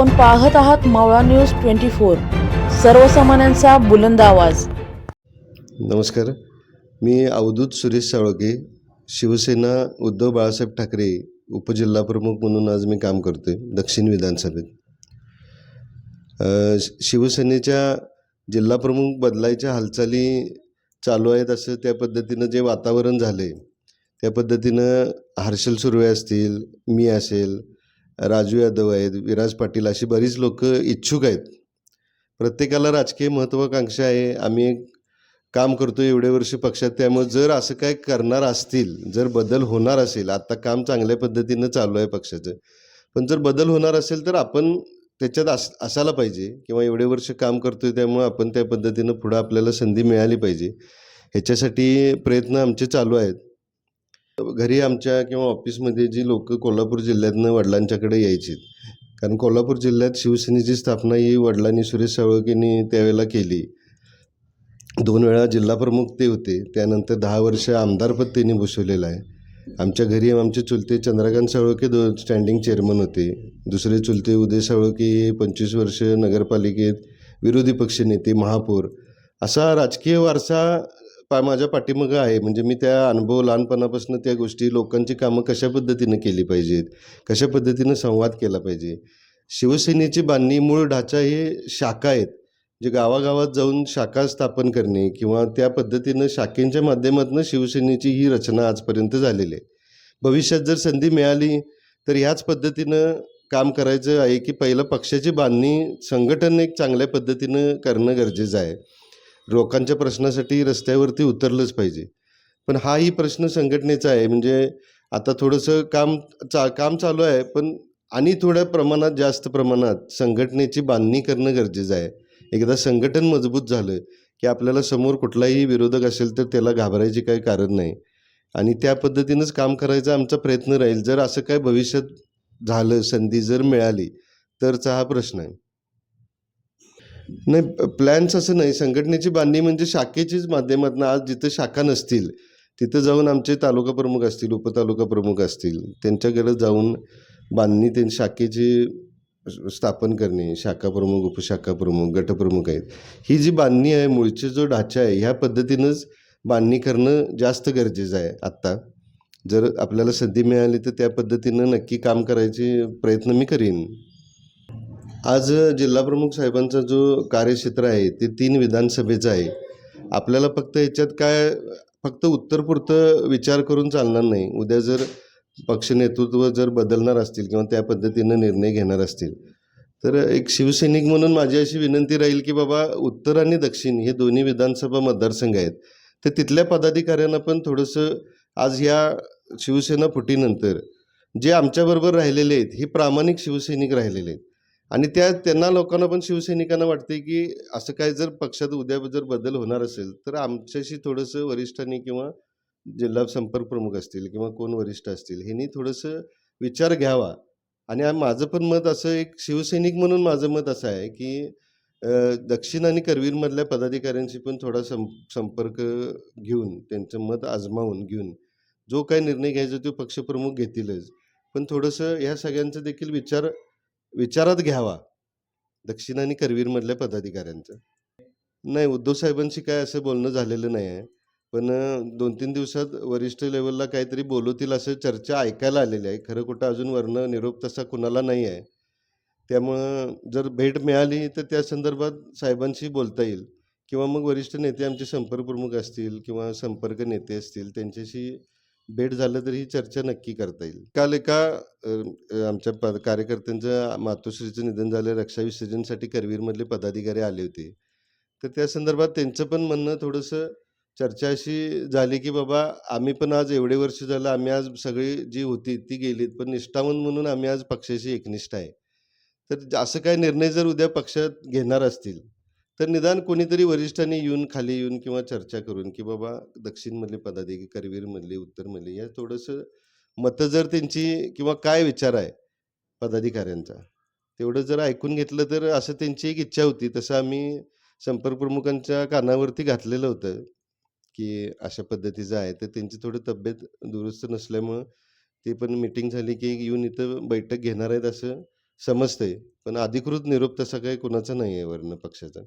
आपण पाहत आहात मावळा न्यूज ट्वेंटी फोर. सर्वसामान्यांचा बुलंद आवाज. नमस्कार. मी अवधूत सुरेश साळके शिवसेना उद्धव बाळासाहेब ठाकरे उपजिल्हाप्रमुख म्हणून आज मी काम करतोय दक्षिण विधानसभेत. शि- शिवसेनेच्या जिल्हाप्रमुख बदलायच्या हालचाली चालू आहेत असं त्या पद्धतीनं जे वातावरण झालं आहे त्या पद्धतीनं हर्षल सुर्वे असतील मी असेल राजू यादव आहेत विराज पाटील अशी बरीच लोक इच्छुक आहेत. प्रत्येकाला राजकीय महत्त्वाकांक्षा आहे. आम्ही एक काम करतो एवढे वर्ष पक्षात त्यामुळे जर असं काय करणार असतील जर बदल होणार असेल आत्ता काम चांगल्या पद्धतीनं चालू आहे पक्षाचं पण जर बदल होणार असेल तर आपण त्याच्यात अस असायला पाहिजे किंवा एवढे वर्ष काम करतोय त्यामुळे आपण त्या पद्धतीनं पुढं आपल्याला संधी मिळाली पाहिजे. ह्याच्यासाठी प्रयत्न आमचे चालू आहेत. घरी आमच्या किंवा ऑफिसमध्ये जी लोक कोल्हापूर जिल्ह्यातनं वडिलांच्याकडे यायची कारण कोल्हापूर जिल्ह्यात शिवसेनेची स्थापना ही वडिलांनी सुरेश साळोकेंनी त्यावेळेला केली. दोन वेळा जिल्हाप्रमुख ते होते त्यानंतर दहा वर्ष आमदारपद त्यांनी भूषवलेलं आहे. आमच्या घरी आमचे चुलते चंद्रकांत साळोके दो स्टँडिंग चेअरमन होते. दुसरे चुलते उदय साळोके पंचवीस वर्ष नगरपालिकेत विरोधी पक्षनेते महापौर. असा राजकीय वारसा पा माझ्या पाठीमागं आहे. म्हणजे मी त्या अनुभव लहानपणापासून त्या गोष्टी लोकांची कामं कशा पद्धतीनं केली पाहिजेत? कशा पद्धतीनं संवाद केला पाहिजे? शिवसेनेची बांधणी मूळ ढाचा हे शाखा आहेत. जे गावागावात जाऊन शाखा स्थापन करणे किंवा त्या पद्धतीनं शाखेंच्या माध्यमातून शिवसेनेची ही रचना आजपर्यंत झालेली आहे. भविष्यात जर संधी मिळाली तर ह्याच पद्धतीनं काम करायचं आहे की पहिलं पक्षाची बांधणी संघटन एक चांगल्या पद्धतीनं करणं गरजेचं आहे. लोकांच्या प्रश्नासाठी रस्त्यावरती उतरलंच पाहिजे. पण हाही प्रश्न संघटनेचा आहे. म्हणजे आता थोडंसं काम चा काम चालू आहे पण आणि थोड्या प्रमाणात जास्त प्रमाणात संघटनेची बांधणी करणं गरजेचं आहे. एकदा संघटन मजबूत झालं की आपल्याला समोर कुठलाही विरोधक असेल तर त्याला घाबरायचे काही कारण नाही. आणि त्या पद्धतीनंच काम करायचा आमचा प्रयत्न राहील. जर असं काय भविष्यात झालं संधी जर मिळाली तरचा हा प्रश्न आहे. नाही प्लॅन्स असं नाही. संघटनेची बांधणी म्हणजे शाखेचीच माध्यमातून आज जिथं शाखा नसतील तिथं जाऊन आमचे तालुका प्रमुख असतील उपतालुका प्रमुख असतील त्यांच्याकडे जाऊन बांधणी त्यां शाखेची स्थापन करणे शाखा प्रमुख उपशाखा प्रमुख गटप्रमुख आहेत. ही जी बांधणी आहे मूळचे जो ढाचा आहे ह्या पद्धतीनंच बांधणी करणं जास्त गरजेचं आहे आत्ता. जर आपल्याला संधी मिळाली तर त्या पद्धतीनं नक्की काम करायचे प्रयत्न मी करीन. आज जिल्हाप्रमुख साहेबांचा जो कार्यक्षेत्र आहे ते तीन विधानसभेचं आहे. आपल्याला फक्त याच्यात काय फक्त उत्तरपुरतं विचार करून चालणार नाही. उद्या जर पक्ष नेतृत्व जर बदलणार असतील किंवा त्या पद्धतीनं निर्णय घेणार असतील तर एक शिवसैनिक म्हणून माझी अशी विनंती राहील की बाबा उत्तर आणि दक्षिण हे दोन्ही विधानसभा मतदारसंघ आहेत. तर तिथल्या पदाधिकाऱ्यांना पण थोडंसं आज ह्या शिवसेना फुटीनंतर जे आमच्याबरोबर राहिलेले आहेत हे प्रामाणिक शिवसैनिक राहिलेले आहेत. आणि त्या त्यांना लोकांना पण शिवसैनिकांना वाटते की असं काय जर पक्षात उद्या जर बदल होणार असेल तर आमच्याशी थोडंसं वरिष्ठांनी किंवा जिल्हा संपर्क प्रमुख असतील किंवा कोण वरिष्ठ असतील ह्यांनी थोडंसं विचार घ्यावा. आणि माझं पण मत असं एक शिवसैनिक म्हणून माझं मत असं आहे की दक्षिण आणि करवीरमधल्या पदाधिकाऱ्यांशी पण थोडा सं संपर्क घेऊन त्यांचं मत आजमावून घेऊन जो काय निर्णय घ्यायचा तो पक्षप्रमुख घेतीलच. पण थोडंसं ह्या सगळ्यांचा देखील विचार विचारात घ्यावा. दक्षिण आणि करवीरमधल्या पदाधिकाऱ्यांचं. नाही उद्धव साहेबांशी काय असं बोलणं झालेलं नाही आहे. पण दोन तीन दिवसात वरिष्ठ लेवलला काहीतरी बोलवतील असं चर्चा ऐकायला आलेली आहे. खरं कुठं अजून वर्ण निरोप तसा कुणाला नाही आहे. त्यामुळं जर भेट मिळाली तर त्या संदर्भात साहेबांशी बोलता येईल. किंवा मग वरिष्ठ नेते आमचे संपर्क प्रमुख असतील किंवा संपर्क नेते असतील त्यांच्याशी भेट झालं तर ही चर्चा नक्की करता येईल. काल एका आमच्या पद कार्यकर्त्यांचं मातोश्रीचं निधन झालं. रक्षा विसर्जनसाठी करवीरमधले पदाधिकारी आले होते. तर त्या संदर्भात त्यांचं पण म्हणणं थोडंसं चर्चा अशी झाली की बाबा आम्ही पण आज एवढे वर्ष झालं आम्ही आज सगळी जी होती ती गेलीत पण निष्ठावन म्हणून आम्ही आज पक्षाशी एकनिष्ठ आहे. तर असं काय निर्णय जर उद्या पक्षात घेणार असतील तर निदान कोणीतरी वरिष्ठांनी येऊन खाली येऊन किंवा चर्चा करून की बाबा दक्षिणमधले पदाधिकारी करवीरमधले उत्तरमधले या थोडंसं मतं जर त्यांची किंवा काय विचार आहे पदाधिकाऱ्यांचा तेवढं जर ऐकून घेतलं तर असं त्यांची एक इच्छा होती. तसं आम्ही संपर्क प्रमुखांच्या कानावरती घातलेलं होतं की अशा पद्धतीचं आहे तर त्यांची थोडी तब्येत दुरुस्त नसल्यामुळं ते पण मिटिंग झाली की येऊन इथं बैठक घेणार आहेत असं समजतंय. पण अधिकृत निरोप तसा काही कुणाचा नाही आहे वर्ण पक्षाचा.